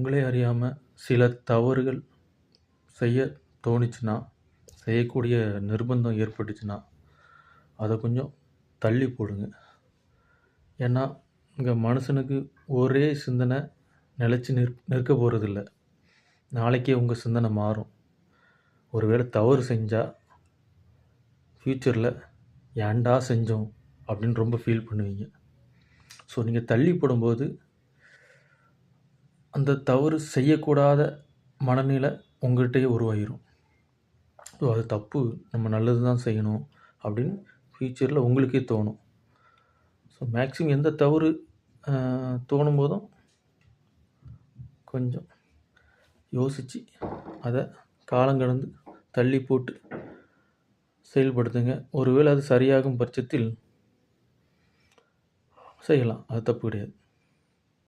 உங்களே அறியாமல் சில தவறுகள் செய்ய தோணுச்சுன்னா செய்யக்கூடிய நிர்பந்தம் ஏற்பட்டுச்சுன்னா அதை கொஞ்சம் தள்ளி போடுங்க. ஏன்னா இங்கே மனுஷனுக்கு ஒரே சிந்தனை நிலச்சி நிற் நிற்க போகிறதில்ல நாளைக்கே உங்கள் சிந்தனை மாறும். ஒருவேளை தவறு செஞ்சால் ஃப்யூச்சரில் ஏன்டா செஞ்சோம் அப்படின்னு ரொம்ப ஃபீல் பண்ணுவீங்க. ஸோ நீங்கள் தள்ளி போடும்போது அந்த தவறு செய்யக்கூடாத மனநிலை உங்கள்கிட்டயே உருவாகிரும் ஸோ அது தப்பு. நம்ம நல்லது தான் செய்யணும் அப்படின்னு ஃப்யூச்சரில் உங்களுக்கே தோணும். ஸோ மேக்ஸிமம் எந்த தவறு தோணும் போதும் கொஞ்சம் யோசித்து அதை காலங்கடந்து தள்ளி போட்டு செயல்படுத்துங்க. ஒருவேளை அது சரியாகும் பட்சத்தில் செய்யலாம். அது தப்பு கிடையாது.